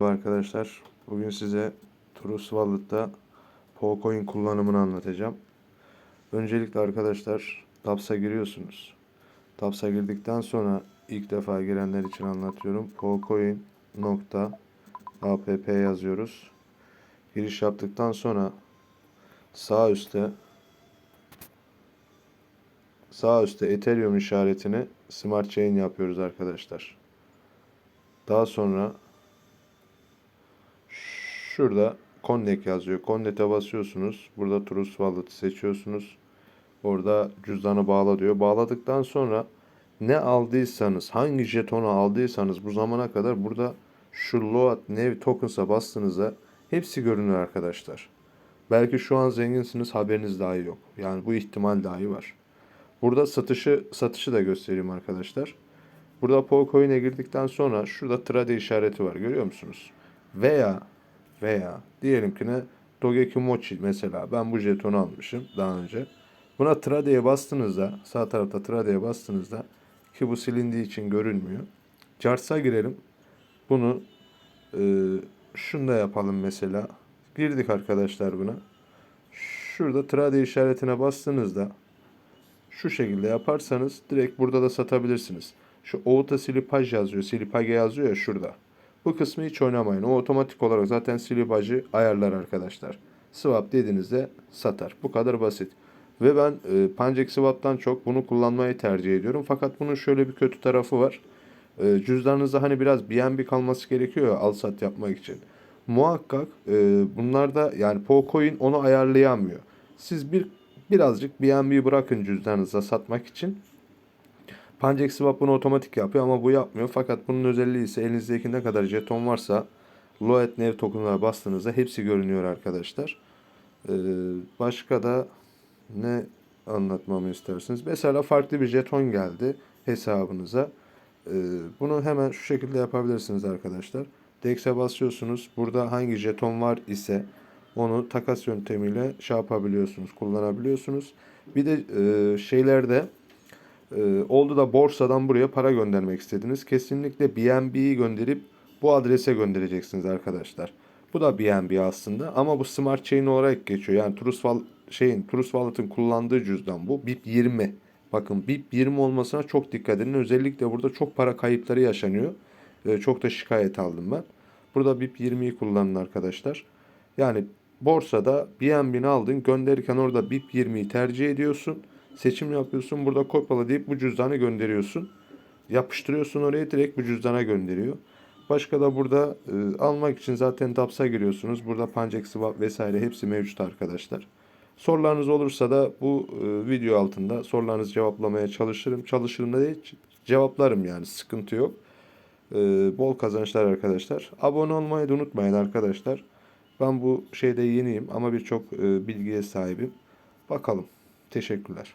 Merhaba arkadaşlar. Bugün size True Wallet'ta Pocoin kullanımını anlatacağım. Öncelikle arkadaşlar Taps'a giriyorsunuz. Taps'a girdikten sonra ilk defa girenler için anlatıyorum. Pocoin.app yazıyoruz. Giriş yaptıktan sonra sağ üstte sağ üstte Ethereum işaretini Smart Chain yapıyoruz arkadaşlar. Daha sonra Şurada Connect yazıyor. Connect'e basıyorsunuz. Burada Trust Wallet'ı seçiyorsunuz. Orada cüzdanı bağla diyor. Bağladıktan sonra ne aldıysanız, hangi jetonu aldıysanız bu zamana kadar burada şu Load Nav Tokens'a bastığınızda hepsi görünüyor arkadaşlar. Belki şu an zenginsiniz haberiniz dahi yok. Yani bu ihtimal dahi var. Burada satışı satışı da göstereyim arkadaşlar. Burada Pocoin'e girdikten sonra şurada trade işareti var. Görüyor musunuz? Veya veya diyelim ki ne Dogeki Mochi mesela ben bu jetonu almışım daha önce. Buna trade'ye bastığınızda sağ tarafta trade'ye bastığınızda ki bu silindiği için görünmüyor. Charts'a girelim. Bunu e, şunu da yapalım mesela. Girdik arkadaşlar buna. Şurada trade işaretine bastığınızda şu şekilde yaparsanız direkt burada da satabilirsiniz. Şu Outa Silipaj yazıyor. Silipage yazıyor ya şurada. Bu kısmı hiç oynamayın. O otomatik olarak zaten silipajı ayarlar arkadaşlar. Swap dediğinizde satar. Bu kadar basit. Ve ben e, Pancake Swap'tan çok bunu kullanmayı tercih ediyorum. Fakat bunun şöyle bir kötü tarafı var. E, cüzdanınızda hani biraz BNB kalması gerekiyor al sat yapmak için. Muhakkak e, bunlarda yani Pocoin onu ayarlayamıyor. Siz bir birazcık BNB bırakın cüzdanınıza satmak için. PancakeSwap bunu otomatik yapıyor ama bu yapmıyor. Fakat bunun özelliği ise elinizdeki ne kadar jeton varsa Loet Nev token'lara bastığınızda hepsi görünüyor arkadaşlar. Ee, başka da ne anlatmamı istersiniz? Mesela farklı bir jeton geldi hesabınıza. Ee, bunu hemen şu şekilde yapabilirsiniz arkadaşlar. DEX'e basıyorsunuz. Burada hangi jeton var ise onu takas yöntemiyle şey yapabiliyorsunuz, kullanabiliyorsunuz. Bir de e, şeylerde ee, oldu da borsadan buraya para göndermek istediniz. Kesinlikle BNB'yi gönderip bu adrese göndereceksiniz arkadaşlar. Bu da BNB aslında ama bu Smart Chain olarak geçiyor. Yani Trust şeyin Trust kullandığı cüzdan bu. BIP 20. Bakın BIP 20 olmasına çok dikkat edin. Özellikle burada çok para kayıpları yaşanıyor. Ee, çok da şikayet aldım ben. Burada BIP 20'yi kullanın arkadaşlar. Yani borsada BNB'ni aldın gönderirken orada BIP 20'yi tercih ediyorsun. Seçim yapıyorsun. Burada kopyala deyip bu cüzdanı gönderiyorsun. Yapıştırıyorsun oraya direkt bu cüzdana gönderiyor. Başka da burada e, almak için zaten DAPS'a giriyorsunuz. Burada Pancake Swap vesaire hepsi mevcut arkadaşlar. Sorularınız olursa da bu e, video altında sorularınızı cevaplamaya çalışırım. Çalışırım da değil, cevaplarım yani sıkıntı yok. E, bol kazançlar arkadaşlar. Abone olmayı da unutmayın arkadaşlar. Ben bu şeyde yeniyim ama birçok e, bilgiye sahibim. Bakalım. Teşekkürler.